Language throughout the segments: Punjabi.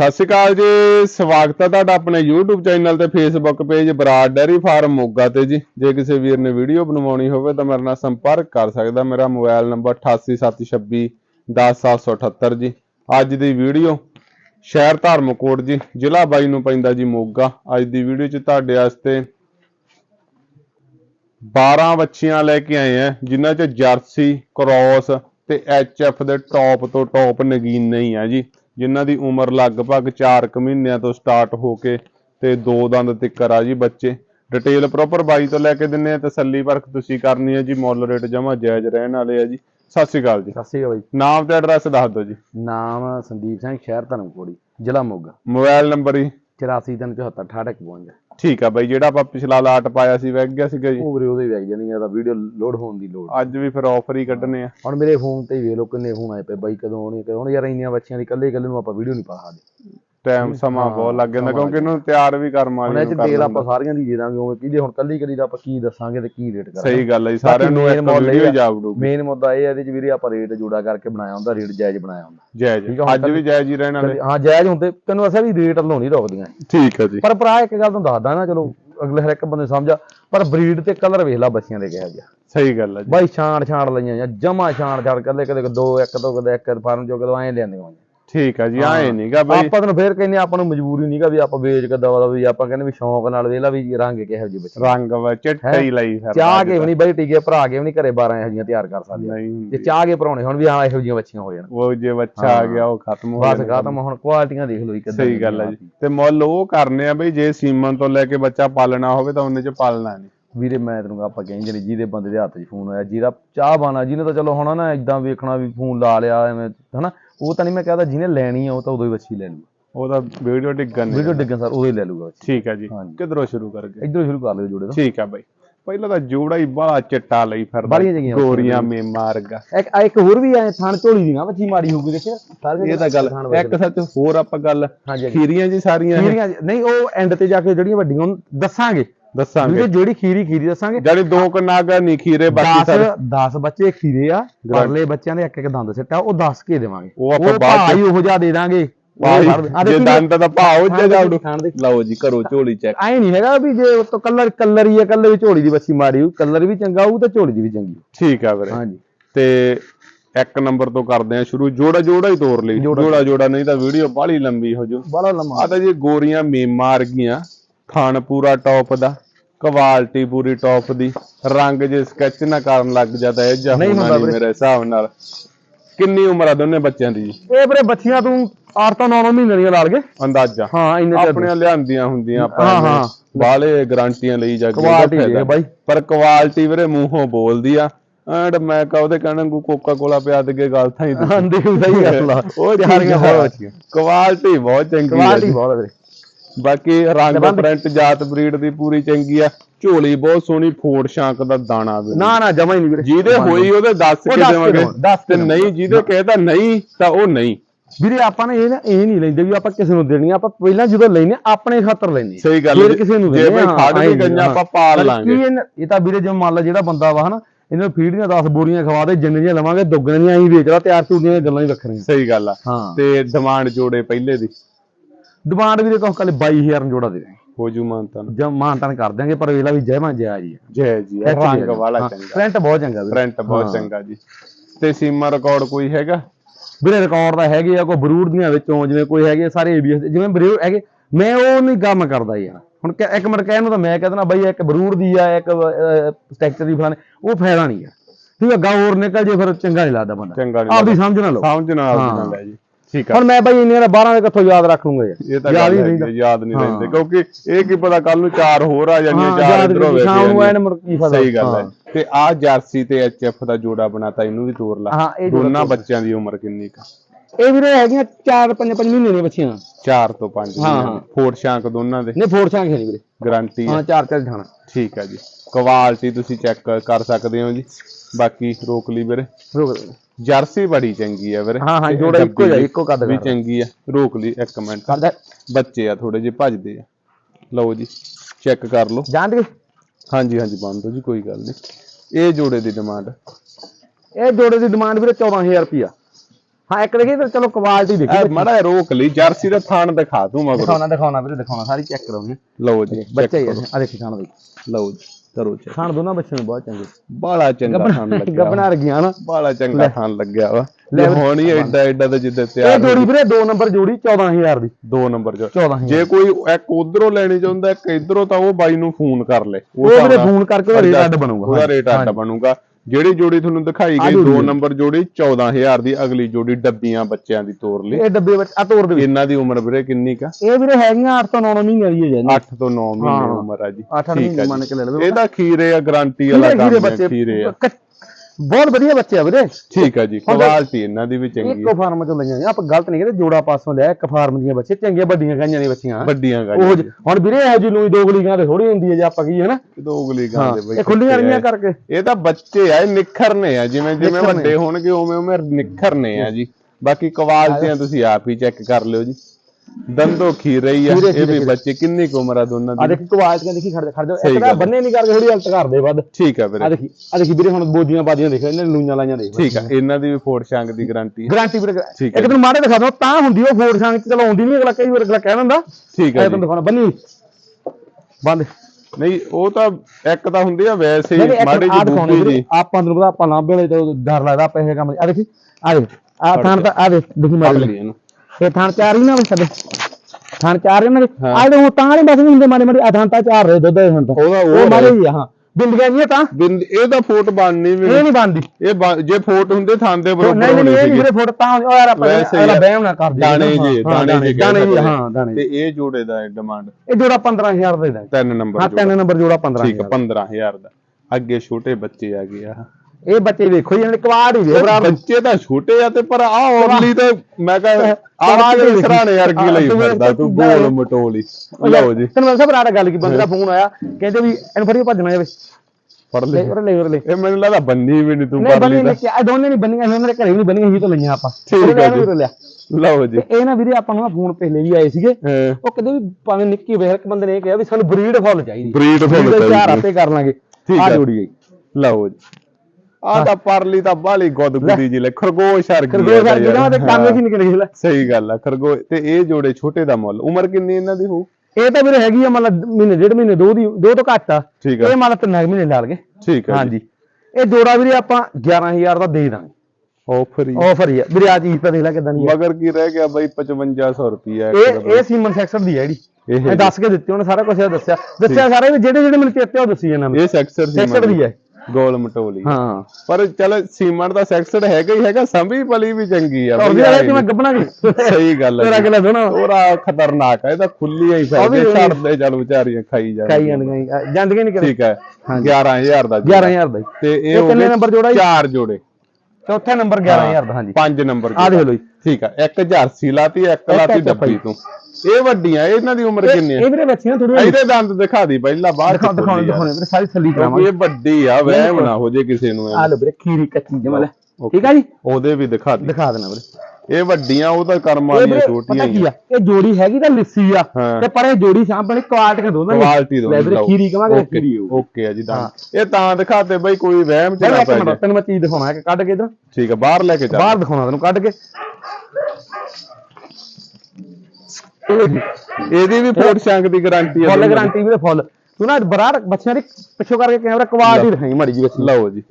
ਸਤਿ ਸ਼੍ਰੀ ਅਕਾਲ ਜੀ, ਸਵਾਗਤ ਹੈ ਤੁਹਾਡਾ ਆਪਣੇ YouTube ਚੈਨਲ ਤੇ Facebook page Brar dairy farm Moga ਤੇ ਜੀ। ਜੇ ਕਿਸੇ ਵੀਰ ਨੇ ਵੀਡੀਓ ਬਣਵਾਉਣੀ ਹੋਵੇ ਤਾਂ ਮੇਰੇ ਨਾਲ ਸੰਪਰਕ ਕਰ ਸਕਦਾ। ਮੇਰਾ ਮੋਬਾਈਲ ਨੰਬਰ 8876 10778 ਜੀ। ਅੱਜ ਦੀ ਵੀਡੀਓ ਸ਼ਹਿਰ ਧਰਮਕੋਟ ਜੀ, ਜ਼ਿਲ੍ਹਾ ਬਾਈ ਨੂੰ ਪੈਂਦਾ ਜੀ ਮੋਗਾ। ਅੱਜ ਦੀ ਵੀਡੀਓ 'ਚ ਤੁਹਾਡੇ ਵਾਸਤੇ 12 ਬੱਚੀਆਂ ਲੈ ਕੇ ਆਏ ਆ, ਜਿਨ੍ਹਾਂ 'ਚ ਜਰਸੀ, ਕ੍ਰੋਸ ਤੇ ਐਚਐਫ ਦੇ ਟੌਪ ਤੋਂ ਟੌਪ ਨਗੀਨੇ ਹੀ ਆ ਜੀ। ਜਿਨ੍ਹਾਂ ਦੀ ਉਮਰ ਲਗਭਗ 4 ਕੁ ਮਹੀਨਿਆਂ ਤੋਂ ਸਟਾਰਟ ਹੋ ਕੇ ਤੇ ਦੋ ਦੰਦ ਤਿੱਕਰ ਆ ਜੀ ਬੱਚੇ। ਡਿਟੇਲ ਪ੍ਰੋਪਰ ਬਾਈ ਤੋਂ ਲੈ ਕੇ ਦਿੰਨੇ ਆ ਤਸੱਲੀ ਪਰਖ ਤੁਸੀਂ ਕਰਨੀ ਹੈ ਜੀ ਮੁੱਲ ਰੇਟ ਜਮਾ ਜਾਇਜ਼ ਰਹਿਣ ਵਾਲੇ ਆ ਜੀ। ਸਤਿ ਸ਼੍ਰੀ ਅਕਾਲ ਜੀ। ਸਤਿ ਸ਼੍ਰੀ ਅਕਾਲ ਬਾਈ। ਨਾਮ ਤੇ ਐਡਰੈਸ ਦੱਸ ਦਿਓ ਜੀ। ਨਾਮ ਸੰਦੀਪ ਸਿੰਘ ਸ਼ਹਿਰ ਧਰਮਕੋੜੀ ਜ਼ਿਲ੍ਹਾ ਮੋਗਾ। ਮੋਬਾਈਲ ਨੰਬਰ ਜੀ। 8437748152 ਠੀਕ ਆ ਬਾਈ ਜਿਹੜਾ ਆਪਾਂ ਪਿਛਲਾ ਲਾਟ ਪਾਇਆ ਸੀ ਵਗ ਗਿਆ ਸੀਗਾ ਜੀ। ਉਹ ਵੀਰੇ ਉਹਦੇ ਵਗ ਜਾਂਦੀ ਆ ਤਾਂ ਵੀਡੀਓ ਲੋਡ ਹੋਣ ਦੀ ਲੋੜ ਅੱਜ ਵੀ ਫਿਰ ਆਫਰ ਹੀ ਕੱਢਨੇ ਆ। ਹੁਣ ਮੇਰੇ ਫੋਨ ਤੇ ਹੀ ਵੇਖ ਲਓ ਕਿੰਨੇ ਫੋਨ ਆਏ ਪਏ ਬਾਈ ਕਦੋਂ ਆਉਣੀ ਕਦੋਂ ਆਉਣੀ? ਯਾਰ ਇੰਨੀਆਂ ਬੱਚਿਆਂ ਦੀ ਇਕੱਲੇ ਇਕੱਲੇ ਨੂੰ ਆਪਾਂ ਵੀਡੀਓ ਨਹੀਂ ਪਾ ਸਕਦੇ। ਟਾਈਮ ਸਮਾਂ ਬਹੁਤ ਲੱਗ ਜਾਂਦਾ ਕਿਉਂਕਿ ਇਹਨੂੰ ਤਿਆਰ ਵੀ ਹੁਣ ਵਾਲੀ ਇਹ ਚ ਕਰਨਾ ਤੇਲ ਆਪਾਂ ਸਾਰੀਆਂ ਦੀ ਦੇ ਦਾਂਗੇ ਉਵੇਂ ਕਿਹਦੇ ਹੁਣ ਕੱਲੀ ਕੱਲੀ ਦਾ ਆਪਾਂ ਕੀ ਦੱਸਾਂਗੇ ਤੇ ਕੀ ਰੇਟ ਕਰਾਂਗੇ। ਸਹੀ ਗੱਲ ਹੈ ਜੀ ਸਾਰਿਆਂ ਨੂੰ ਇੱਕ ਵੀਡੀਓ ਆ। ਜਾਵੜੂਗੀ ਮੇਨ ਮੁੱਦਾ ਇਹ ਹੈ ਇਹਦੇ ਚ ਵੀਰੇ ਆਪਾਂ ਰੇਟ ਜੋੜਾ ਕਰਕੇ ਬਣਾਇਆ ਹੁੰਦਾ ਰੇਟ ਜਾਇਜ਼ ਬਣਾਇਆ ਹੁੰਦਾ। ਜਾਇਜ਼ ਹੁਣ ਅੱਜ ਵੀ ਜਾਇਜ਼ ਹੀ ਰਹਿਣ ਵਾਲੇ। ਹਾਂ ਜਾਇਜ਼ ਹੁੰਦੇ ਤੈਨੂੰ ਅਸਾਂ ਵੀ ਰੇਟ ਲਾਉਣੀ ਰੋਕਦੀਆਂ। ਠੀਕ ਹੈ ਜੀ। ਪਰ ਭਰਾ ਇੱਕ ਗੱਲ ਤੁਹਾਨੂੰ ਦੱਸਦਾ ਨਾ ਚਲੋ ਅਗਲੇ ਹਰ ਇੱਕ ਬੰਦੇ ਸਮਝਾ ਪਰ ਬਰੀਡ ਤੇ ਕਲਰ ਵੇਖ ਲੈ ਬੱਚਿਆਂ ਦੇ ਕਿਹਾ ਜਿਹਾ। ਸਹੀ ਗੱਲ ਹੈ ਜੀ। ਬਾਈ ਛਾਂੜ ਛਾਂੜ ਲਈਆਂ ਜਾਂ ਜਮਾ ਛਾਂੜ ਛਾੜ ਕਦੇ ਕਦੇ ਦੋ ਇੱਕ ਤੋਂ ਕਦੇ ਇੱਕ ਫਾਰਮ ਚੋਂ ਕਦੋਂ ਐਂ ਲਿਆਂਦੇ ਹੋਈਆਂ। ਠੀਕ ਹੈ ਜੀ ਆਏ ਨਹੀਂਗਾ ਬਈ। ਆਪਾਂ ਤੈਨੂੰ ਫੇਰ ਕਹਿੰਦੇ ਆਪਾਂ ਨੂੰ ਮਜਬੂਰੀ ਨਹੀਂਗਾ ਵੀ ਆਪਾਂ ਵੇਚ ਕੇ ਦਵਾ ਦਾ ਵੀ ਆਪਾਂ ਕਹਿੰਦੇ ਵੀ ਸ਼ੌਂਕ ਨਾਲ ਵੇਲਾ ਵੀ ਰੰਗ ਕਿਹੋ ਜਿਹੇ ਬੱਚੇ ਰੰਗ ਵਾ ਚਿੱਟਾ ਹੀ? ਲਈ ਫਿਰ ਚਾਹ ਕੇ ਵੀ ਨਹੀਂ ਬਾਈ ਟੀਕੇ ਭਰਾ ਕੇ ਵੀ ਨਹੀਂ ਘਰੇ 12 ਇਹੋ ਜਿਹੀਆਂ ਤਿਆਰ ਕਰ ਸਕਦੇ ਨਹੀਂ ਜੇ। ਚਾਹ ਕੇ ਭਰਾਉਣੇ ਹੁਣ ਵੀ ਹਾਂ ਇਹੋ ਜਿਹੀਆਂ ਬੱਚੀਆਂ ਹੋ ਜਾਣ। ਉਹ ਜੇ ਬੱਚਾ ਆ ਗਿਆ ਉਹ ਖਤਮ ਹੋ ਬਸ ਗਿਆ ਖਤਮ ਹੁਣ ਕੁਆਲਟੀਆਂ ਦੇਖ ਲਓ ਕਿੱਦਾਂ ਸਹੀ ਗੱਲ ਹੈ ਜੀ। ਤੇ ਮੁੱਲ ਉਹ ਕਰਨੇ ਆ ਬਈ ਜੇ ਸੀਮਨ ਤੋਂ ਲੈ ਕੇ ਬੱਚਾ ਪਾਲਣਾ ਹੋਵੇ ਤਾਂ ਉਹਨੇ ਚ ਪਾਲਣਾ ਨਹੀਂ। ਵੀਰੇ ਮੈਂ ਤੈਨੂੰ ਆਪਾਂ ਕਹਿੰਦੇ ਨਹੀਂ ਜਿਹਦੇ ਬੰਦੇ ਦੇ ਹੱਥ 'ਚ ਫੋਨ ਹੋਇਆ ਜਿਹਦਾ ਚਾਹ ਬਾਣਾ ਜਿਹਨੇ ਤਾਂ ਚਲੋ ਹੁਣ ਨਾ ਇਦਾਂ ਵੇਖਣਾ ਵੀ ਫੋਨ ਲਾ ਲਿਆ ਐਵੇਂ ਹਨਾ? ਉਹ ਤਾਂ ਨਹੀਂ ਮੈਂ ਕਹਦਾ ਜਿਹਨੇ ਲੈਣੀ ਆ ਉਹ ਤਾਂ ਉਦੋਂ ਹੀ ਬੱਚੀ ਲੈ ਲੂ ਉਹਦਾ ਵੀਡੀਓ ਡਿੱਗਣ ਨਹੀਂ ਵੀਡੀਓ ਡਿੱਗਣ ਸਰ ਉਦੋਂ ਹੀ ਲੈ ਲੂਗਾ ਠੀਕ ਹੈ ਜੀ। ਕਿਧਰੋਂ ਸ਼ੁਰੂ ਕਰਕੇ? ਇਧਰੋਂ ਸ਼ੁਰੂ ਕਰ ਲਿਓ ਜੋੜੇ ਤੋਂ। ਠੀਕ ਹੈ ਬਈ। ਪਹਿਲਾਂ ਤਾਂ ਜੋੜਾ ਹੀ ਬੜਾ ਚਿੱਟਾ ਲਈ ਫਿਰਦਾ। ਗੋਰੀਆਂ ਮੇਮਾ ਵਰਗਾ ਇੱਕ ਇੱਕ ਹੋਰ ਵੀ ਐ ਥਣ ਝੋਲੀ ਦੀ ਨਾ ਬੱਚੀ ਮਾੜੀ ਹੋਊਗੀ ਦੇਖਿਆ? ਸਾਰੇ ਇਹ ਤਾਂ ਗੱਲ ਇੱਕ ਸੱਚ ਹੋਰ ਆਪਾਂ ਗੱਲ। ਖੀਰੀਆਂ ਜੀ ਸਾਰੀਆਂ। ਖੀਰੀਆਂ ਨਹੀਂ ਉਹ ਐਂਡ ਤੇ ਜਾ ਕੇ ਜਿਹੜੀਆਂ ਵੱਡੀਆਂ ਦੱਸਾਂਗੇ। ਦੱਸਾਂਗੇ। ਜਿਹੜੀ ਖੀਰੀ ਖੀਰੀ ਦੱਸਾਂਗੇ। ਜਿਹੜੇ ਦੋ ਕਨਾਗਾ ਨਹੀਂ ਖੀਰੇ ਬਾਕੀ 10 ਸਾਰੇ 10 ਬੱਚੇ ਖੀਰੇ ਆ ਪਰਲੇ ਬੱਚਿਆਂ ਦੇ ਇੱਕ ਇੱਕ ਦੰਦ ਸਿੱਟਾ ਉਹ ਦੱਸ ਕੇ ਦੇਵਾਂਗੇ। ਉਹ ਆਪਾਂ ਬਾਅਦ ਚ- ਭਾਈ ਉਹੋ ਜਿਹਾ ਦੇ ਦਾਂਗੇ। ਜੇ ਦੰਦ ਦਾ ਭਾਅ ਖਾਣ ਦੇ ਲਓ ਜੀ ਕਰੋ ਝੋਲੀ ਚੈੱਕ ਐ ਨਹੀਂ ਹੈਗਾ ਵੀ ਜੇ ਉਹ ਤੋਂ ਕਲਰ ਕਲਰ ਹੀ ਹੈ ਕਲਰ ਵੀ ਝੋਲੀ ਦੀ ਬੱਚੀ ਮਾਰੀ ਹੋਊ ਕਲਰ ਵੀ ਚੰਗਾ ਹੋਊ ਤੇ ਝੋਲੀ ਦੀ ਵੀ ਚੰਗੀ। ਠੀਕ ਆ ਵੀਰੇ। ਹਾਂਜੀ। ਤੇ ਇੱਕ ਨੰਬਰ ਤੋਂ ਕਰਦੇ ਆ ਸ਼ੁਰੂ ਜੋੜਾ ਜੋੜਾ ਹੀ ਤੋਰ ਲਈ। ਜੋੜਾ ਜੋੜਾ ਨਹੀਂ ਤਾਂ ਵੀਡੀਓ ਬਾਹਲੀ ਲੰਬੀ ਹੋ ਜੂ। ਬੜਾ ਲੰਮਾ। ਆ ਤਾਂ ਜੀ ਗੋਰੀਆਂ ਮੇਮਾ ਵਰਗੀਆਂ। ਥਣ ਪੂਰਾ ਟੌਪ ਦਾ ਕੁਆਲਿਟੀ ਪੂਰੀ ਟੌਪ ਦੀ ਰੰਗ ਜੇ ਸਕੈਚ ਨਾ ਕਰਨ ਲੱਗ ਜਾਂਦਾ ਇਹ ਜਾਂ ਨਹੀਂ ਹੁੰਦਾ। ਮੇਰੇ ਹਿਸਾਬ ਨਾਲ। ਕਿੰਨੀ ਉਮਰ ਆ ਦੋਨੇ ਬੱਚਿਆਂ ਦੀ? ਇਹ ਵੀਰੇ ਬੱਚੀਆਂ ਤੂੰ 8 ਤੋਂ 9 ਮਹੀਨੇ ਦੀਆਂ ਲਾ ਲਗੇ। ਅੰਦਾਜ਼ਾ। ਹਾਂ ਇੰਨੇ ਆਪਣੀਆਂ ਲਿਆਂਦੀਆਂ ਹੁੰਦੀਆਂ ਆਪਾਂ ਹਾਂ, ਹਾਂ। ਬਾਹਲੇ ਗਾਰੰਟੀਆਂ ਲਈ ਜਾ ਕੇ ਫਾਇਦਾ। ਦੇ ਬਾਈ। ਪਰ ਕੁਆਲਿਟੀ ਵੀਰੇ ਮੂੰਹੋਂ ਬੋਲਦੀ ਆ। ਐਂਡ ਮੈਂ ਕਹ ਉਹਦੇ ਕਹਿਣ ਨੂੰ ਕੋਕਾ ਕੋਲਾ ਪਿਆ ਦੇ ਕੇ ਗੱਲ ਥਾਈ ਦੀ ਹਾਂ ਦੇ ਸਹੀ ਗੱਲ ਆ। ਉਹ ਚਾਰੀਆਂ ਬਹੁਤ ਕੁਆਲਿਟੀ ਬਹੁਤ ਚੰਗੀ ਆ। ਕੁਆਲਿਟੀ। ਬਹੁਤ ਵੀਰੇ। ਬਾਕੀ ਰੰਗ ਪ੍ਰਿੰਟ ਜਾਤ ਬਰੀਡ ਦੀ ਪੂਰੀ ਚੰਗੀ ਆ। ਝੋਲੀ ਬਹੁਤ ਸੋਹਣੀ ਫੋੜ ਸ਼ਾਂਕ ਦਾ ਦਾਣਾ ਵੀ। ਨਾ ਨਾ ਜਮਾ ਹੀ ਨਹੀਂ ਵੀਰੇ। ਜਿਹਦੇ ਹੋਈ ਉਹਦੇ ਦੱਸ ਕੇ ਦੇਵਾਂਗੇ। ਦੇਵਾਂ, ਦੱਸ ਤੇ ਨਹੀਂ ਜਿਹਦੇ ਕਹਿੰਦਾ ਨਹੀਂ ਤਾਂ ਉਹ ਨਹੀਂ। ਵੀਰੇ ਆਪਾਂ ਨੇ ਇਹ ਨਾ ਇਹ ਨਹੀਂ ਲੈਂਦੇ ਵੀ ਆਪਾਂ ਕਿਸੇ ਨੂੰ ਦੇਣੀ ਆਪਾਂ ਪਹਿਲਾਂ ਜਦੋਂ ਲੈਨੇ ਆਪਣੇ ਖਾਤਰ ਲੈਨੇ। ਸਹੀ ਗੱਲ ਫਿਰ ਹੈ। ਕਿਸੇ ਨੂੰ ਜੇ ਦਿੰਦੇ ਬਈ ਹਾਂ, ਖੜ ਵੀ ਗਈਆਂ ਹਾਂ। ਆਪਾਂ ਪਾਲ ਲਾਂਗੇ। ਇਹ- ਤਾਂ ਵੀਰੇ ਜਿਵੇਂ ਮੰਨ ਲਾ ਜਿਹੜਾ ਬੰਦਾ ਵਾ ਹਨਾ ਇਹਨਾਂ ਨੂੰ ਫੀਡ ਦੀਆਂ 10 ਬੋਰੀਆਂ ਖਵਾ ਦੇ ਜਿੰਨੇ ਦੀਆਂ ਲਵਾਂਗੇ ਦੁੱਗਣੇ ਦੀਆਂ ਅਸੀਂ ਵੇਚਦਾ ਤਿਆਰ ਤੂਰ ਦੀਆਂ ਗੱਲਾਂ ਹੀ ਵੱਖਰੀਆਂ। ਸਹੀ ਗੱਲ ਆ। ਹਾਂ। ਤੇ ਡਿਮਾਂਡ ਜੋੜੇ ਪਹਿਲੇ ਦੀ। ਡਿਮਾਂਡ ਵੀਰੇ ਕੋਲ ਕੱਲ 22000 ਨੂੰ ਜੋੜਾ ਦੇ ਦਾਂਗੇ ਹੋ ਜੂ ਮਾਨਤਾ ਨੂੰ ਜਮ ਮਾਨਤਾਨ ਕਰ ਦਾਂਗੇ ਪਰ ਵੇਲਾ ਵੀ ਜੈਮਾ ਜਿਆ ਜੀ ਜੈ ਜੀ ਇਹ ਰੰਗ ਵਾਲਾ ਚੰਗਾ। ਪ੍ਰਿੰਟ ਬਹੁਤ ਚੰਗਾ ਵੀਰੇ। ਪ੍ਰਿੰਟ ਬਹੁਤ ਚੰਗਾ ਜੀ। ਤੇ ਸੀਮਾ ਰਿਕਾਰਡ ਕੋਈ ਹੈਗਾ? ਵੀਰੇ ਰਿਕਾਰਡ ਦਾ ਹੈਗੇ ਆ ਕੋਈ ਬਰੂਡ ਦੀਆਂ ਵਿੱਚੋਂ ਜਿਵੇਂ ਕੋਈ ਹੈਗੇ ਸਾਰੇ ਏਬੀਐਸ ਜਿਵੇਂ ਬਰੂਡ ਹੈਗੇ ਮੈਂ ਉਹ ਨਹੀਂ ਕੰਮ ਕਰਦਾ ਯਾਰ। ਹੁਣ ਇੱਕ ਮਿੰਟ ਕਹਿਣ ਨੂੰ ਤਾਂ ਮੈਂ ਕਹਿ ਦੇਣਾ ਬਈ ਇੱਕ ਬਰੂਡ ਦੀ ਆ ਇੱਕ ਸਟ੍ਰਕਚਰ ਦੀ ਫਲਾਣੇ ਉਹ ਫਾਇਦਾ ਨਹੀਂ ਆ ਠੀਕ ਆ ਗਾਉਰ ਨਿਕਲ ਜੇ ਫਿਰ ਚੰਗਾ ਨਹੀਂ ਲੱਗਦਾ ਬੰਦਾ। ਆਪਦੀ ਸਮਝ ਨਾ ਲਓ। ਸਮਝ ਹਾਂ। ਨਾਲ ਲੈ ਜੀ। ਠੀਕ ਆ ਹੁਣ ਮੈਂ ਬਈ ਇੰਨੀਆਂ ਦਾ 12 ਦੇ ਕਿੱਥੋਂ ਯਾਦ ਰੱਖ ਲੂੰਗਾ ਯਾਰ ਇਹ ਤਾਂ ਯਾਦ ਹੀ। ਆ, ਯਾਦ ਨਹੀਂ। ਰਹਿੰਦੇ ਕਿਉਂਕਿ ਇਹ ਕੀ ਪਤਾ ਕੱਲ ਨੂੰ ਚਾਰ ਹੋਰ ਆ ਜਾਣੀਆਂ ਚਾਰ ਇਧਰੋਂ ਨਹੀਂ, ਵੇਖ ਸ਼ਾਮ ਨੂੰ ਐਨ ਜਾਣੀਆਂ। ਮੁੜ ਕੀ ਫਾਇਦਾ ਸਹੀ ਗੱਲ ਹੈ। ਤੇ ਆ ਜਰਸੀ ਤੇ ਐਚਐਫ ਦਾ ਜੋੜਾ ਬਣਾਤਾ ਇਹਨੂੰ ਵੀ ਤੋਰ ਲਾ ਦੋਨਾਂ ਬੱਚਿਆਂ ਦੀ ਉਮਰ ਕਿੰਨੀ ਕਾ ਇਹ ਵੀਰੇ ਹੈਗੀਆਂ 4 5 5 ਮਹੀਨੇ ਦੀਆਂ ਬੱਚੀਆਂ। 4 ਤੋਂ 5 ਹਾਂ, ਹਾਂ। ਫੋਰ ਸ਼ਾਂਕ ਦੋਨਾਂ ਦੇ। ਨੇ ਫੋਰ ਛਾਂ ਖੇਣੀ ਵੀਰੇ। ਗਾਰੰਟੀ ਹੈ। ਹਾਂ ਚਾਰ ਚਾਰ ਠਾਣਾ ਠੀਕ ਹੈ ਜੀ। ਕੁਆਲਿਟੀ ਤੁਸੀਂ ਚੈੱਕ ਕਰ ਸਕਦੇ ਹੋ ਜੀ। ਬਾਕੀ ਰੋਕ ਲਈ ਵੀਰੇ। ਰੁਕ ਦੇ ਜਰਸੀ ਬੜੀ ਚੰਗੀ ਆ ਵੀਰੇ। ਹਾਂ ਹਾਂ ਜੋੜਾ ਇੱਕੋ ਜਿਹਾ ਇੱਕੋ ਕੱਦ ਵੀ ਚੰਗੀ ਆ ਰੋਕ ਲਈ ਇੱਕ ਮਿੰਟ। ਕਰਦਾ ਬੱਚੇ ਆ ਥੋੜੇ ਜਿਹੇ ਭੱਜਦੇ ਆ। ਲਓ ਜੀ ਚੈੱਕ ਕਰ ਲਓ। ਜਾਣ ਦੇ ਹਾਂਜੀ ਹਾਂਜੀ ਬੰਦ ਹੋ ਜੀ ਕੋਈ ਗੱਲ ਨਹੀਂ। ਇਹ ਜੋੜੇ ਦੀ ਡਿਮਾਂਡ। ਇਹ ਜੋੜੇ ਦੀ ਡਿਮਾਂਡ ਵੀਰੇ 14000 ਰੁਪਿਆ ਹਾਂ ਇੱਕ ਦੇਖੀ ਤੇ ਚਲੋ ਕੁਆਲਿਟੀ ਦੇਖੀ ਇਹ ਮੜਾ ਰੋਕ ਲਈ ਜਰਸੀ ਦਾ ਥਾਣ ਦਿਖਾ ਦੂੰ ਮਗਰ। ਦਿਖਾਉਣਾ ਦਿਖਾਉਣਾ ਵੀਰੇ ਦਿਖਾਉਣਾ ਸਾਰੀ ਚੈੱਕ ਕਰੋਗੇ ਲਓ ਜੀ ਬੱਚੇ ਹੀ ਆ ਦੇਖੀ ਖਾਣ ਦੇ ਲਓ ਜੀ ਕਰੋ ਚੈੱਕ ਖਾਣ ਦੋਨਾਂ ਬੱਚਿਆਂ ਨੂੰ ਬਹੁਤ ਚੰਗੇ। ਬਾਲਾ ਚੰਗਾ ਥਾਣ ਲੱਗਿਆ। ਗੱਬਣਾ ਰਗੀਆਂ ਨਾ। ਬਾਲਾ ਚੰਗਾ ਥਾਣ ਲੱਗਿਆ ਵਾ। ਲੈ ਹੁਣ ਹੀ ਐਡਾ ਐਡਾ ਤੇ ਜਿੱਦੇ ਇਹ ਤਿਆਰ ਜੋੜੀ ਵੀਰੇ 2 ਨੰਬਰ ਜੋੜੀ 14000 ਦੀ। ਦੋ ਨੰਬਰ 14000 ਜੇ ਕੋਈ ਇੱਕ ਉਧਰੋਂ ਲੈਣੀ ਚਾਹੁੰਦਾ ਇੱਕ ਇਧਰੋਂ ਤਾਂ ਉਹ ਬਾਈ ਨੂੰ ਫੋਨ ਕਰ ਲੈ। ਉਹ ਵੀਰੇ ਫੋਨ ਕਰਕੇ ਉਹਦਾ ਰੇਟ ਅੱਡ ਬਣੂਗਾ। ਉਹਦਾ ਰੇਟ ਅੱਡ ਬਣੂਗਾ। ਜਿਹੜੀ ਜੋੜੀ ਤੁਹਾਨੂੰ ਦਿਖਾਈ ਗਈ ਜੋੜੀ ਦੋ ਹੈ। ਨੰਬਰ ਜੋੜੀ 14000 ਦੀ ਅਗਲੀ ਜੋੜੀ ਡੱਬੀਆਂ ਬੱਚਿਆਂ ਦੀ ਤੋਰ ਲਈ। ਇਹ ਡੱਬੇ ਆ ਤੋੜ ਦੇ ਇਹਨਾਂ ਦੀ ਉਮਰ ਵੀਰੇ ਕਿੰਨੀ ਕਾ ਇਹ ਵੀਰੇ ਹੈਗੀਆਂ 8 ਤੋਂ 9 ਮਹੀਨੇ ਦੀ ਹੈ ਜੀ। 8 ਤੋਂ 9 ਮਹੀਨੇ ਹਾਂ। ਉਮਰ ਆ ਜੀ। 8 ਠੀਕ ਲਵੇ ਇਹਦਾ ਖੀਰੇ ਆ ਗਾਰੰਟੀ ਵਾਲਾ ਖੀਰੇ ਹੈ ਬੱਚੇ ਬਹੁਤ ਵਧੀਆ ਬੱਚੇ ਆ ਵੀਰੇ। ਠੀਕ ਆ ਜੀ ਕੁਆਲਿਟੀ ਇਹਨਾਂ ਦੀ ਵੀ ਚੰਗੀ ਇੱਕੋ ਫਾਰਮ ਚੋਂ ਲਈਆਂ ਨੇ ਆਪਾਂ ਗਲਤ ਨਹੀਂ ਕਹਿੰਦੇ ਜੋੜਾ ਪਾਸੋਂ ਲਿਆ ਇੱਕ ਫਾਰਮ ਦੀਆਂ ਬੱਚੇ ਚੰਗੀਆਂ ਵੱਡੀਆਂ ਗਾਈਆਂ ਦੀਆਂ ਬੱਚੀਆਂ। ਵੱਡੀਆਂ ਗਾਈਆਂ ਹੁਣ ਵੀਰੇ ਇਹ ਜੀ ਲੂਈ ਦੋਗਲੀ ਗਾਂ ਤੇ ਥੋੜੀ ਹੁੰਦੀ ਹੈ ਜੇ ਆਪਾਂ ਕਹੀਏ ਨਾ ਦੋ ਉਗਲੀ ਗਾਂ ਦੇ ਬਈ ਇਹ ਖੁੱਲੀਆਂ। ਰਹੀਆਂ ਕਰਕੇ। ਇਹ ਤਾਂ ਬੱਚੇ ਆ ਇਹ ਨਿਖਰਨੇ ਆ ਜਿਵੇਂ ਜਿਵੇਂ। ਵੱਡੇ ਹੋਣਗੇ ਉਵੇਂ ਉਵੇਂ ਨਿਖਰਨੇ ਆ ਜੀ। ਬਾਕੀ ਕੁਆਲਿਟੀਆਂ ਤੁਸੀਂ ਆਪ ਹੀ ਚੈੱਕ ਕਰ ਲਿਓ ਜੀ। ਦੰਦੋ ਖੀ ਰਹੀ ਆ ਖੀਰੇ, ਇਹ ਵੀ ਖੀਰੇ। ਬੱਚੇ ਕਿੰਨੀ ਕੁ ਉਮਰ ਆ ਦੋਨਾਂ ਆ ਦੀ ਦੇਖੀ ਕੁਆਲਿਟੀਆਂ ਦੇਖੀ ਖੜ ਜਾ ਖੜ ਜਾ। ਸਹੀ ਇੱਕ ਤਾਂ ਗੱਲ। ਬੰਨੇ ਨਹੀਂ ਕਰਕੇ ਥੋੜੀ ਹਲਤ ਕਰਦੇ ਵੱਧ। ਠੀਕ ਆ ਆ ਵੀਰੇ ਦੇਖੀ ਆ ਦੇਖੀ ਵੀਰੇ ਹੁਣ ਬੋਦੀਆਂ ਬਾਦੀਆਂ ਦੇਖ ਇਹਨੇ ਲੂਈਆਂ ਲਾਈਆਂ ਦੇਖ ਠੀਕ ਆ ਇਹਨਾਂ ਦੀ ਵੀ ਫੋੜ ਸ਼ੰਗ ਦੀ ਗਾਰੰਟੀ ਹੈ ਗਾਰੰਟੀ ਵੀਰੇ ਠੀਕ ਇੱਕ ਦਿਨ ਮਾੜੇ ਦਿਖਾ ਦੋ ਤਾਂ ਹੁੰਦੀ ਉਹ ਫੋਰਡ ਸੰਗ ਚ ਚਲੋ ਆਉਂਦੀ ਨਹੀਂ ਅਗਲਾ ਕਈ ਵਾਰ ਅਗਲਾ ਕਹਿ ਦਿੰਦਾ। ਠੀਕ ਐ ਆ ਤੁਹਾਨੂੰ ਜੀ। ਦਿਖਾਉਣਾ ਬੰਨੀ। ਬੰਦ। ਨਹੀਂ ਉਹ ਤਾਂ ਇੱਕ ਤਾਂ ਹੁੰਦੀ ਆ ਵੈਸੇ ਨਹੀਂ ਹੀ ਇੱਕ ਮਾੜੀ ਆ ਜਿਹੀ ਦਿਖਾਉਣੀ ਬੂਬੀ ਵੀਰੇ ਜੀ। ਆਪਾਂ ਨੂੰ ਪਤਾ ਆਪਾਂ ਲਾਂਬੇ ਵਾਲੇ ਤੇ ਡਰ ਲੱਗਦਾ ਇਹ ਕੰਮ ਆ ਦੇਖੀ ਆ ਦੇਖ ਆ ਤਾਂ ਆ ਦੇਖ ਦੇਖੀ ਮਾਰ ਲਈ ਇਹਨੂੰ। ਇਹ ਥਾਂ ਚਾਰ ਹੀ ਨਾ ਵੀ ਸਾਡੇ। ਥਾਂ ਚਾਰ ਇਹਨਾਂ ਦੇ। ਆ ਦੇ ਉਹ ਤਾਂ ਨਹੀਂ ਬਸ ਹੁੰਦੇ ਮਾੜੇ ਮਾੜੇ ਆ ਥਾਂ ਤਾਂ ਚਾਰ ਰਹੇ ਦੁੱਧ ਦੇ ਹੁਣ ਤਾਂ। ਉਹਦਾ ਉਹ ਮਾਰੇ ਹੀ। ਆ ਹਾਂ। ਬਿੰਦੀਆਂ ਨਹੀਂ ਤਾਂ? ਬਿੰਦ ਇਹਦਾ ਫੋਟ ਬਣਨੀ ਵੀ ਇਹ ਨਹੀਂ ਬਣਦੀ। ਇਹ ਜੇ ਫੋਟ ਹੁੰਦੇ ਥਾਂ ਦੇ ਬਰੋਬਰ ਨਹੀਂ ਨਹੀਂ ਇਹ ਵੀਰੇ ਫੋਟ ਤਾਂ ਉਹ ਯਾਰ ਆਪਾਂ ਆ। ਬਹਿਮ ਨਾ ਕਰ ਦੇ ਦਾਣੇ ਜੀ ਦਾਣੇ ਜੀ ਦਾਣੇ ਜੀ ਹਾਂ ਦਾਣੇ ਤੇ ਇਹ ਜੋੜੇ ਦਾ ਡਿਮਾਂਡ ਇਹ ਜੋੜਾ 15000 ਦਾ ਦਾ ਤਿੰਨ ਨੰਬਰ ਹਾਂ ਜੋੜਾ। ਤਿੰਨ ਨੰਬਰ ਜੋੜਾ 15000 ਠੀਕ ਆ 15000 ਦਾ। ਅੱਗੇ ਛੋਟੇ ਬੱਚੇ ਆ ਗਏ ਆ। ਇਹ ਬੱਚੇ ਵੇਖੋ ਜੀ ਇਹਨਾਂ ਦੇ ਕਵਾੜ ਹੀ ਵੇ ਬਰਾਬਰ ਬੱਚੇ ਤਾਂ ਛੋਟੇ ਆ ਤੇ ਪਰ ਆ ਔਰਲੀ ਤੇ ਮੈਂ ਕਹਾਂ ਹੀ ਕੇ ਸਰਾਣੇ ਵਰਗੀ ਹਾਂ, ਲਈ ਫਿਰਦਾ ਤੂੰ ਗੋਲ ਮਟੋਲੀ। ਲਓ ਜੀ। ਤੈਨੂੰ ਮੈਂ ਸਭ ਰਾਤ ਗੱਲ ਕੀ ਬੰਦੇ ਦਾ ਫੋਨ ਆਇਆ ਕਹਿੰਦੇ ਵੀ ਇਹਨੂੰ ਫੜੀ ਭੱਜਣਾ ਜਾਵੇ ਫੜ ਲੈ। ਉਰੇ ਲੈ ਉਰੇ ਲੈ। ਇਹ ਮੈਨੂੰ ਲੱਗਦਾ ਬੰਨੀ ਵੀ ਨਹੀਂ ਤੂੰ ਨਹੀਂ ਬੰਨੀ ਲਈ ਨੇ ਕਿਹਾ ਇਹ ਦੋਨੇ ਨਹੀਂ ਬੰਨੀਆਂ ਸੀ, ਉਹਨਾਂ ਦੇ ਘਰੇ ਵੀ ਨਹੀਂ ਬੰਨੀਆਂ ਸੀ ਤਾਂ ਲਈਆਂ ਆਪਾਂ। ਠੀਕ ਹੈ ਇਹਨੂੰ ਜੀ। ਲਓ ਜੀ। ਇਹ ਨਾ ਵੀਰੇ ਆਪਾਂ ਨੂੰ ਨਾ ਫੋਨ ਪਹਿਲੇ ਵੀ ਆਏ ਸੀਗੇ। ਹਾਂ। ਉਹ ਕਦੇ ਵੀ ਭਾਵੇਂ ਨਿੱਕੀ ਵੇਖ ਇੱਕ ਬੰਦੇ ਨੇ ਕਿਹਾ ਵੀ ਸਾਨੂੰ ਬਰੀਡ ਫੁੱਲ ਚਾਹੀਦੀ। ਬਰੀਡ ਫੁੱਲ Breed ਚਾਰ ਚਾਹੀਦੀ। ਆਪੇ ਕਰ ਲਾਂਗੇ। ਆ। ਹੈ। ਜੋੜੀ ਗਈ ਲਓ ਜੀ। ਆ ਤਾਂ ਪਰਲੀ ਤਾਂ ਬਾਲੀ ਗੁੱਦਗੁਦੀ ਜੀ ਲੈ ਖਰਗੋਸ਼ ਹਰ ਖਰਗੋਸ਼ ਆ ਜਿਹੜਾ ਤੇ ਕੰਨ ਵੀ ਨਿਕਲ ਲੈ। ਸਹੀ ਗੱਲ ਆ ਖਰਗੋਸ਼ ਤੇ ਇਹ ਜੋੜੇ ਛੋਟੇ ਦਾ ਮੁੱਲ। ਉਮਰ ਕਿੰਨੀ ਇਹਨਾਂ ਦੀ ਹੋਊ? ਇਹ ਤਾਂ ਵੀਰੇ ਹੈਗੀ ਆ ਮਤਲਬ ਮਹੀਨੇ ਡੇਢ ਮਹੀਨੇ ਦੋ ਦੀ ਦੋ ਤੋਂ ਘੱਟ ਆ। ਠੀਕ ਇਹ ਮਤਲਬ ਤਿੰਨ ਮਹੀਨੇ ਲਾ ਲਗੇ ਠੀਕ ਆ ਹਾਂਜੀ। ਇਹ ਜੋੜਾ ਵੀਰੇ ਆਪਾਂ 11000 ਦਾ ਦੇ ਦਾਂਗੇ। ਆਫਰ ਹੀ ਆਫਰ ਹੀ ਆ। ਵੀਰੇ ਆ ਚੀਜ਼ ਤਾਂ ਦੇਖ ਲੈ ਕਿਦਾਂ ਦੀ ਆ। ਮਗਰ ਕੀ ਰਹਿ ਗਿਆ ਬਾਈ 5500 ਰੁਪਿਆ ਇਹ ਇਹ ਸੀਮਨ ਸੈਕਸ਼ਨ ਦੀ ਹੈ ਜਿਹੜੀ। ਇਹ ਦੱਸ ਕੇ ਦਿੱਤੀ ਉਹਨੇ ਸਾਰਾ ਕੁਝ ਦੱਸਿਆ। ਦੱਸਿਆ ਸਾਰੇ ਵੀ ਜਿਹੜੇ ਜਿਹੜੇ ਮੈਨੂੰ ਚੇਤੇ ਉਹ ਦੱਸੀ ਜਾਂਦਾ ਮੈਂ ਇਹ ਸੈਕਸਰ ਸੀ ਸੈਕਸ਼ਨ ਦੀ ਹੈ ਗੋਲ ਮਟੋਲੀ। ਹਾਂ। ਪਰ ਚਲ ਸੀਮੈਂਟ ਦਾ ਸੈਕਸਰ ਹੈਗਾ ਹੀ ਹੈਗਾ ਸੰਭੀ ਪਲੀ ਵੀ ਚੰਗੀ ਆ ਔਰ ਬਈ ਵੀ ਕਿ ਮੈਂ ਗੱਬਣਾ ਜੀ ਸਹੀ ਗੱਲ ਤੇਰਾ ਹੈ ਕਿਲਾ ਸੋਣਾ ਉਹਰਾ ਖਤਰਨਾਕ ਹੈ ਇਹ ਤਾਂ ਖੁੱਲੀਆਂ ਹੀ ਫੈਦੇ ਛੱਡਦੇ ਚੱਲ ਵਿਚਾਰੀਆਂ ਖਾਈ ਖਾਈ ਜਾਂਦੀਆਂ ਜਾਂਦੀਆਂ। ਜਾਂਦੀਆਂ ਨਹੀਂ ਠੀਕ ਹੈ 11000 ਦਾ ਜੀ। 11000 ਦਾ ਤੇ ਇਹ ਕਿੰਨੇ ਨੰਬਰ ਜੋੜਾ ਜੀ? ਚਾਰ ਜੋੜੇ। ਚੌਥੇ ਨੰਬਰ 11000 ਦਾ ਹਾਂਜੀ। ਪੰਜ ਨੰਬਰ ਆ ਦੇਖ ਲਓ ਜੀ। ਠੀਕ ਆ ਇੱਕ ਜਰਸੀ ਲਾਤੀ ਇੱਕ ਲਾਤੀ ਡੱਬੀ ਤੋਂ। ਇਹ ਵੱਡੀਆਂ ਇਹਨਾਂ ਦੀ ਉਮਰ ਕਿੰਨੀ ਹੈ ਇਹ ਵੀਰੇ ਬੱਚੀਆਂ ਥੋੜੀ ਇਹਦੇ ਦੰਦ ਦਿਖਾ ਦੀ ਪਹਿਲਾਂ ਬਾਹਰ ਦਿਖਾ ਦਿਖਾਉਣੇ ਦਿਖਾਉਣੇ ਵੀਰੇ ਸਾਰੀ ਥੱਲੀ ਕਰਾਵਾਂਗੇ ਇਹ ਵੱਡੀ ਆ ਵਹਿਮ ਨਾ ਹੋ ਜੇ ਕਿਸੇ ਨੂੰ ਆ। ਲੋ ਵੀਰੇ ਖੀਰੀ ਕੱਚੀ ਜਮਲ. ਠੀਕ ਆ ਜੀ? ਉਹਦੇ ਵੀ ਦਿਖਾ ਦੀ। ਦਿਖਾ ਦੇਣਾ ਵੀਰੇ। ਇਹ ਵੱਡੀਆਂ ਉਹ ਤਾਂ ਕਰਮ ਵਾਲੀਆਂ ਛੋਟੀਆਂ ਹੀ ਕੀ ਆ। ਇਹ ਜੋੜੀ ਹੈਗੀ ਤਾਂ ਲਿੱਸੀ ਆ। ਤੇ ਪਰ ਇਹ ਜੋੜੀ ਸਾਹਮਣੇ ਕੁਆਲਟੀਆਂ ਦੋਨਾਂ ਦੀਆਂ। ਕੁਆਲਿਟੀ ਦੋ ਲੈ ਵੀਰੇ ਖੀਰੀ ਕਵਾਂਗੇ ਖੀਰੀ ਓਕੇ ਆ ਜੀ ਦੰਦ ਇਹ ਤਾਂ ਦਿਖਾਤੇ ਬਈ ਕੋਈ ਵਹਿਮ ਚ ਨਾ ਪੈ ਜਾਏ ਤੈਨੂੰ ਮੈਂ ਚੀਜ਼ ਦਿਖਾਉਣਾ ਹੈ ਕੱਢ ਕੇ ਇਧਰ। ਠੀਕ ਆ ਬਾਹਰ ਲੈ ਕੇ ਚੱਲ। ਬਾਹਰ ਦਿਖਾਉਣਾ ਤੈਨੂੰ ਕੱਢ ਕੇ। ਇਹਦੀ ਵੀ ਫੋਟ ਸ਼ੰਕ ਦੀ ਗਾਰੰਟੀ ਹੈ ਫੁੱਲ ਗਾਰੰਟੀ ਵੀਰੇ ਫੁੱਲ। ਤੂੰ ਨਾ ਬਰਾੜ ਬੱਚਿਆਂ ਦੀ ਪਿੱਛੋਂ ਕਰਕੇ ਕੈਮਰਾ ਕੁਆਲਿਟੀ ਦਿਖਾਈ ਮਾੜੀ ਜੀ ਬੱਚੀ। ਲਓ ਜੀ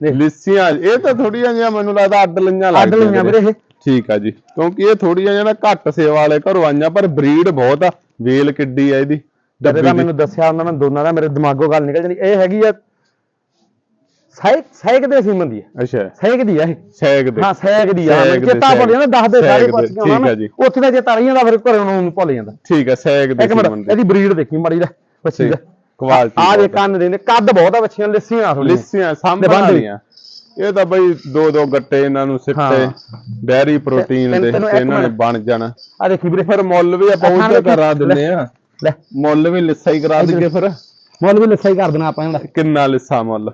ਦੇਖ। ਲਿੱਸੀਆਂ ਇਹ ਤਾਂ ਥੋੜੀਆਂ ਜਿਹੀਆਂ ਮੈਨੂੰ ਲੱਗਦਾ ਅੱਡ ਲਈਆਂ ਅੱਡ ਲੱਗਦੀਆਂ ਲਈਆਂ ਵੀਰੇ ਇਹ। ਠੀਕ ਆ ਜੀ। ਕਿਉਂਕਿ ਇਹ ਥੋੜੀਆਂ ਜਿਹੀਆਂ ਨਾ ਘੱਟ ਸੇਵਾ ਵਾਲੇ ਘਰੋਂ ਆਈਆਂ ਪਰ ਬਰੀਡ ਬਹੁਤ ਆ। ਵੇਲ ਕਿੱਡੀ ਆ ਇਹਦੀ। ਜਦੋਂ ਡੱਬੀ ਦਾ। ਦੀ ਮੈਨੂੰ ਦੱਸਿਆ ਉਹਨਾਂ ਨੇ ਦੋਨਾਂ ਦਾ ਮੇਰੇ ਦਿਮਾਗੋਂ ਗੱਲ ਨਿਕਲ ਜਾਣੀ ਇਹ ਹੈਗੀ ਆ ਸਾਈਕ ਸਾਈਕ ਦੇ ਸੀਮਨ ਦੀ ਹੈ। ਅੱਛਾ। ਸਾਈਕ ਦੀ ਹੈ ਇਹ। ਸੈਗ ਦੇ। ਹਾਂ ਸਾਈਕ ਦੀ ਆ। ਚੇਤਾ ਭੁੱਲ ਜਾਂਦਾ ਦੱਸ ਦੇ ਸਾਰੇ ਪਾਸੀਆਂ ਠੀਕ ਆ ਜੀ। ਉੱਥੇ ਦਾ ਚੇਤਾ ਰਹੀ ਜਾਂਦਾ ਫਿਰ ਘਰੇ ਉਹਨੂੰ ਭੁੱਲ ਜਾਂਦਾ। ਠੀਕ ਆ ਸੈਗ ਦੇ ਸੀਮਨ ਦੇ। ਇਹਦੀ ਬਰੀਡ ਦੇਖੀ ਮਾੜੀ ਦਾ ਬੱਚੀ ਦਾ। ਕੁਆਲਿਟੀ ਆ ਦੇ ਕੰਨ ਦੇ ਨੇ ਕੱਦ ਬਹੁਤ ਆ ਬੱਚੀਆਂ ਲਿੱਸੀਆਂ ਲਿੱਸੀਆਂ। ਵਾਲੀਆਂ। ਇਹ ਤਾਂ ਬਈ ਦੋ ਦੋ ਗੱਟੇ ਇਹਨਾਂ ਨੂੰ ਸਿੱਟੇ। ਹਾਂ। ਡੈਰੀ ਪ੍ਰੋਟੀਨ ਦੇ ਇਹਨਾਂ ਨੇ। ਬਣ ਜਾਣਾ। ਆ ਦੇਖੀ ਵੀਰੇ। ਫਿਰ ਮੁੱਲ ਵੀ ਆਪਾਂ ਉੱਚਾ ਕਰਾ ਦਿੰਦੇ ਆ। ਲੈ। ਮੁੱਲ ਵੀ ਲਿੱਸਾ ਹੀ ਕਰਾ ਦਈਏ ਫਿਰ। ਮੁੱਲ ਵੀ ਲਿੱਸਾ ਹੀ ਕਰ ਦੇਣਾ ਆਪਾਂ ਇਹਦਾ ਕਿੰਨਾ ਲਿੱਸਾ ਮੁੱਲ।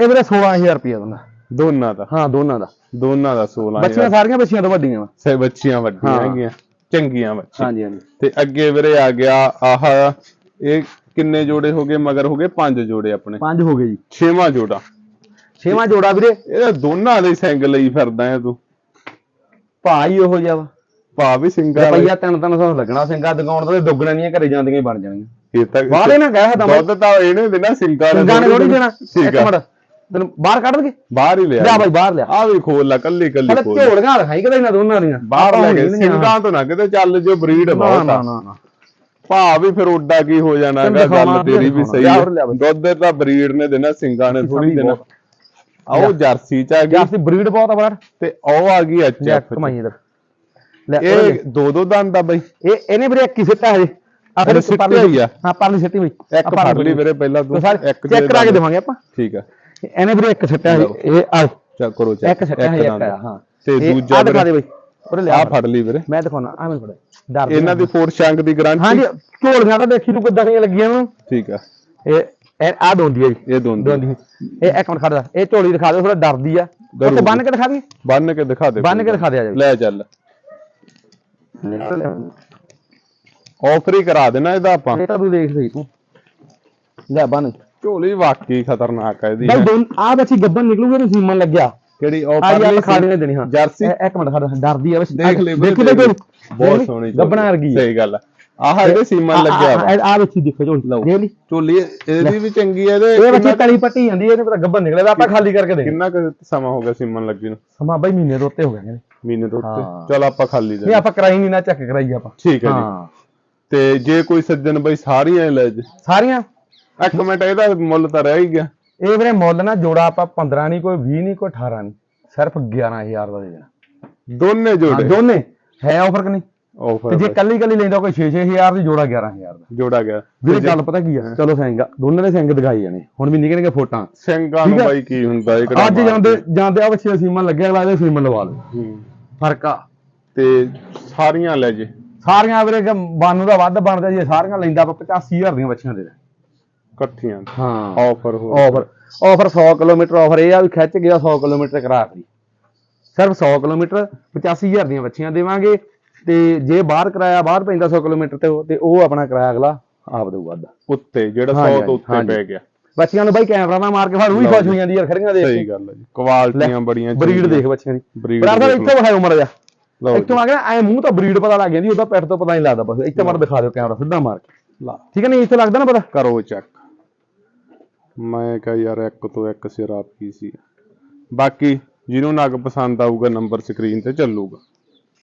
ਇਹ ਵੀਰੇ 16000 ਰੁਪਏ ਦਿੰਦਾ। ਦੋਨਾਂ ਦਾ ਹਾਂ ਦੋਨਾਂ ਦਾ। ਦੋਨਾਂ ਦਾ 16 ਬੱਚੀਆਂ ਸਾਰੀਆਂ ਬੱਚੀਆਂ ਤੋਂ ਵੱਡੀਆਂ ਵਾ। ਸੇ ਬੱਚੀਆਂ ਵੱਡੀਆਂ ਹਾਂ। ਹੈਗੀਆਂ ਚੰਗੀਆਂ ਬੱਚੀਆਂ। ਹਾਂਜੀ ਹਾਂਜੀ। ਤੇ ਅੱਗੇ ਵੀਰੇ ਆ ਗਿਆ ਆਹ ਇਹ ਕਿੰਨੇ ਜੋੜੇ ਹੋ ਗਏ ਮਗਰ ਹੋ ਗਏ ਪੰਜ ਜੋੜੇ ਆਪਣੇ। ਪੰਜ ਹੋ ਗਏ ਜੀ। ਛੇਵਾਂ ਜੋੜਾ। ਛੇਵਾਂ ਜੋੜਾ ਵੀਰੇ। ਇਹਦਾ ਦੋਨਾਂ ਦੇ ਸਿੰਗ ਲਈ ਫਿਰਦਾ ਹੈ ਤੂੰ। ਭਾ ਹੀ ਉਹੋ ਜਿਹਾ ਵਾ। ਭਾ ਵੀ ਸਿੰਗਲ ਰੁਪਈਆ 3-300 ਲੱਗਣਾ ਸਿੰਘਾ ਦੁਕਾਨ ਤੋਂ ਦੁੱਗਣਾ ਨਹੀਂ ਘਰੇ ਜਾਂਦੀਆਂ ਹੀ ਬਣ ਜਾਣਗੀਆਂ। ਇਹ ਤਾਂ ਬਾਹਲੇ ਨਾ ਕਹਿ ਹਦਾ ਦੁੱਧ ਤਾਂ ਇਹਨੇ ਦੇਣਾ ਸਿੰਗਾਂ ਸਿੰਘਾਂ ਨੇ ਥੋੜੀ ਦੇਣਾ। ਠੀਕ ਇੱਕ ਆ ਮਿੰਟ। ਤੈਨੂੰ ਬਾਹਰ ਕੱਢ ਦਗੇ ਬਾਹਰ ਹੀ ਲਿਆ ਲਿਆ ਬਾਈ ਬਾਹਰ ਲਿਆ। ਆ ਵੀ ਖੋਲ ਲਾ ਕੱਲੀ ਕੱਲੀ ਖੋਲ। ਝੋਲੀਆਂ ਰਖਾਈ ਕਿਤੇ ਇਹਨਾਂ ਦੋਨਾਂ ਦੀਆਂ। ਬਾਹਰ ਲੈ ਕੇ। ਸਿੰਗਾਂ ਤੋਂ ਨਾ ਕਿਤੇ ਚੱਲ ਜੋ ਬਰੀਡ ਨਾ ਬਹੁਤ ਨਾ ਆ। ਨਾ ਨਾ ਭਾ ਵੀ ਫਿਰ ਉੱਡਾ ਕੀ ਹੋ ਜਾਣਾ ਹੈਗਾ ਗੱਲ ਦਿਖਾਉਣਾ, ਤੇਰੀ ਵੀ। ਸਹੀ ਲਿਆ ਹੈ। ਹੋਰ ਲਿਆ ਬਈ। ਦੁੱਧ ਤਾਂ ਬਰੀਡ ਨੇ ਦੇਣਾ ਸਿੰਗਾਂ ਨੇ ਥੋੜੀ ਦੇਣਾ। ਬਹੁਤ। ਜਰਸੀ ਚ ਆ ਗਈ। ਜਾਸੀ ਬਰੀਡ ਬਹੁਤ ਆ ਬਾਹਰ। ਤੇ ਉਹ ਆ ਗਈ ਲੈ ਐਚਐਫ ਕਮਾਈ ਇਧਰ ਲੈ ਲੈ। ਇਹ ਦੋ ਦੋ ਦੰਦ ਆ ਬਈ। ਇਹ ਇਹਨੇ ਵੀਰੇ ਇੱਕ ਹੀ ਸਿੱਟਾ ਹਜੇ। ਇਹਨੇ ਸਿੱਟਿਆ ਹੀ ਆ। ਹਾਂ ਪਰਲੀ ਸਿੱਟੀ ਬਈ ਇੱਕ ਫੜ ਲਈ ਵੀਰੇ ਪਹਿਲਾਂ ਤੂੰ। ਇੱਕ ਚੈੱਕ ਕਰਾ ਕੇ। ਦੇਵਾਂਗੇ ਆਪਾਂ। ਠੀਕ ਆ। ਇਹਨੇ ਵੀਰੇ ਇੱਕ ਸਿੱਟਾ ਹਜੇ ਲਓ। ਇਹ ਆ ਚੈੱਕ ਕਰੋ ਚੈੱਕ। ਇੱਕ ਸਿੱਟਾ ਹਜੇ ਇੱਕ ਆ ਹਾਂ। ਤੇ ਦੂਜਾ ਆਹ ਦਿਖਾ ਦੇ ਬਈ ਉਰੇ ਲੈ ਆ ਫੜ ਲਈ ਵੀਰੇ। ਮੈਂ ਦਿਖਾਉਣਾ ਆ ਮੈਨੂੰ ਫੜਾ ਡਰ ਇਹਨਾਂ ਦੀ ਫੋਰ ਸ਼ੰਕ ਦੀ ਗਾਰੰਟੀ ਹਾਂਜੀ ਝੋਲੀਆਂ ਤਾਂ ਦੇਖੀ ਤੂੰ ਕਿੱਦਾਂ ਦੀਆਂ ਲੱਗੀਆਂ ਨੂੰ ਠੀਕ ਆ। ਇਹ ਇਹ ਆ ਦੋਂਦੀ ਆ ਜੀ। ਇਹ ਦੋਂਦੀ ਇਹ ਇੱਕ ਮਿੰਟ ਖੜਦਾ ਇਹ ਝੋਲੀ ਦਿਖਾ ਦੇ ਥੋੜਾ ਡਰਦੀ ਆ। ਉੱਥੇ ਬੰਨ ਕੇ ਦਿਖਾ ਦੀ ਬੰਨ ਕੇ ਦਿਖਾ ਦੇ। ਬੰਨ ਕੇ ਦਿਖਾ ਦੇ ਆ ਜਾ ਲੈ ਚੱਲ। ਆਫਰ ਹੀ ਕਰਾ ਦੇਣਾ ਇਹਦਾ ਆਪਾਂ। ਇਹ ਤਾਂ ਤੂੰ ਦੇਖ ਸਹੀ ਤੂੰ। ਲੈ ਬੰਨ। ਝੋਲੀ ਵਾਕਈ ਖਤਰਨਾਕ ਹੈ ਇਹਦੀ ਬਈ ਦੋ ਆ ਬੱਚੀ ਗੱਬਨ ਨਿਕਲੂਗੇ ਨੂੰ ਸੀਮਨ ਲੱਗਿਆ। ਕਿਹੜੀ? ਆ ਆਫਰ ਜੀ ਆ ਖਾ ਦੇਣੇ ਹਾਂ। ਜਰਸੀ? ਇੱਕ ਮਿੰਟ ਖੜ ਡਰਦੀ ਆ ਬਸ। ਦੇਖ ਲੈ ਦੇਖੀ ਲੈ। ਬਹੁਤ ਸੋਹਣੀ ਗੱਬਣਾ ਵਰਗੀ ਸਹੀ ਗੱਲ ਆ। ਆਹ ਇਹਦੇ ਸੀਮਨ ਲੱਗਿਆ ਆ ਬੱਚੀ ਦੇਖੋ ਝੋਲੀ। ਲਓ। ਝੋਲੀ ਇਹਦੀ ਵੀ ਚੰਗੀ ਹੈ ਇਹਦੇ। ਇਹ ਬੱਚੀ ਤਲੀ ਪੱਟੀ ਜਾਂਦੀ ਇਹਨੇ ਪਤਾ ਗੱਬਨ ਨਿਕਲਿਆ ਆਪਾਂ ਖਾਲੀ ਕਰਕੇ ਦੇ ਕਿੰਨਾ ਸਮਾਂ ਹੋ ਗਿਆ ਸੀਮਨ ਲੱਗੀ ਨੂੰ? ਸਮਾਂ ਬਈ ਮਹੀਨੇ ਤੋਂ ਉੱਤੇ ਹੋ ਗਏ ਨੇ ਮਹੀਨੇ ਤੋਂ ਉੱਤੇ। ਚਲ ਆਪਾਂ ਖਾਲੀ ਦੇ ਆਪਾਂ ਕਰਾਈ ਨਹੀਂ ਨਾ ਚੈੱਕ ਕਰਾਈ ਆਪਾਂ। ਠੀਕ ਹੈ ਜੀ। ਤੇ ਜੇ ਕੋਈ ਸੱਜਣ ਬਈ ਸਾਰੀਆਂ ਲੈ ਜੇ। ਸਾਰੀਆਂ? ਇੱਕ ਮਿੰਟ ਇਹਦਾ ਮੁੱਲ ਤਾਂ ਰਹਿ ਹੀ ਗਿਆ। ਇਹ ਵੀਰੇ ਮੁੱਲ ਨਾ ਜੋੜਾ ਆਪਾਂ 15 ਨਹੀਂ ਕੋਈ 20 ਨਹੀਂ ਕੋਈ 18 ਨਹੀਂ ਸਿਰਫ 11000 ਦਾ ਦੇ ਦੇਣਾ। ਦੋਨੇ ਜੋੜੇ? ਦੋਨੇ। ਹੈ ਆਫਰ ਕਿ ਨਹੀਂ। ਤੇ ਆਫਰ ਜੇ ਕੱਲੀ ਕੱਲੀ ਲੈਂਦਾ ਕੋਈ 6-6000 ਦੀ ਜੋੜਾ 11000 ਦਾ। ਜੋੜਾ ਗਿਆ। ਵੀਰੇ ਗੱਲ ਪਤਾ ਕੀ ਆ? ਚਲੋ ਸਿੰਘ ਦੋਨੇ ਦੇ ਸਿੰਘ ਦਿਖਾਈ ਜਾਣੇ। ਹੁਣ ਵੀ ਨਿੱਕੇ ਨਿੱਕੇ ਫੋਟਾਂ। ਸਿੰਘਾਂ ਨੂੰ। ਬਾਈ ਕੀ ਹੁੰਦਾ ਇਹ ਕਿਹੜਾ ਅੱਜ ਜਾਂਦੇ ਜਾਂਦੇ ਆ ਬੱਚੇ ਸੀਮਨ ਲੱਗਿਆ ਅਗਲਾ ਇਹਦੇ ਸੀਮਨ ਲਵਾ ਲਓ। ਫ਼ਰਕ ਆ। ਤੇ ਸਾਰੀਆਂ ਲੈ ਜੇ। ਸਾਰੀਆਂ ਵੀਰੇ ਕਿ ਬੰਨ ਦਾ ਵੱਧ ਬਣਦਾ ਜੇ ਸਾਰੀਆਂ ਲੈਂਦਾ ਆਪਾਂ 85000 ਦੀਆਂ ਬੱਚੀਆਂ ਦੇ। ਇਕੱਠੀਆਂ ਹਾਂ। ਆਫਰ ਹੋ ਆਫਰ ਆਫਰ 100 ਕਿਲੋਮੀਟਰ ਆਫਰ ਇਹ ਆ ਵੀ ਖਿੱਚ ਗਿਆ 100 ਕਿਲੋਮੀਟਰ ਕਰਾ ਕੇ ਸਿਰਫ 100 ਕਿਲੋਮੀਟਰ 85000 ਦੀਆਂ ਬੱਚੀਆਂ ਦੇਵਾਂਗੇ ਤੇ ਜੇ ਬਾਹਰ ਕਰਾਇਆ ਬਾਹਰ ਪੈਂਦਾ 100 ਕਿਲੋਮੀਟਰ ਤੇ ਉਹ- ਤੇ ਉਹ ਆਪਣਾ ਕਿਰਾਇਆ ਅਗਲਾ ਆਪ ਦੇਊਗਾ ਅੱਧਾ। ਉੱਤੇ ਜਿਹੜਾ ਹਾਂਜੀ, 100 ਤੋਂ ਉੱਤੇ। ਪੈ ਗਿਆ। ਬੱਚੀਆਂ ਨੂੰ ਬਾਈ ਕੈਮਰਾ ਨਾਲ ਮਾਰ ਕੇ ਫੜ ਉਹ ਵੀ ਖੁਸ਼ ਹੋ ਜਾਂਦੀ ਯਾਰ ਖੜੀਆਂ ਦੇਖ ਸਹੀ ਗੱਲ ਹੈ ਜੀ। ਕੁਆਲਟੀਆਂ ਬੜੀਆਂ ਬਰੀਡ। ਦੇਖ ਬੱਚੀਆਂ ਦੀ। ਬਰੀਡ ਬਰਾਬਰ ਦੇਖ। ਇੱਥੋਂ ਵਿਖਾਇਓ ਮਰ ਜਾ। ਇੱਥੋਂ ਆ ਗਿਆ ਐ ਮੂੰਹ ਤਾਂ ਬਰੀਡ ਪਤਾ ਲੱਗ ਜਾਂਦੀ ਉਹਦਾ ਪੈਟ ਤੋਂ ਪਤਾ ਨਹੀਂ ਲੱਗਦਾ ਬਸ। ਇੱਥੇ ਮਰ ਦਿਖਾ ਦਿਓ ਕੈਮਰਾ ਸਿੱਧਾ ਮਾਰ ਕੇ। ਲਾ ਠੀਕ ਹੈ ਨਹੀਂ ਇੱਥੇ ਲੱਗਦਾ ਨਾ ਪਤਾ? ਕਰੋ ਚੈੱਕ ਮੈਂ ਕਿਹਾ ਯਾਰ ਇੱਕ ਤੋਂ ਇੱਕ ਸਿਰ ਆਪ ਕੀ ਸੀ। ਬਾਕੀ ਜਿਹਨੂੰ ਨਗ ਪਸੰਦ ਆਊਗਾ ਨੰਬਰ ਸਕਰੀਨ ਤੇ ਚੱਲੂਗਾ।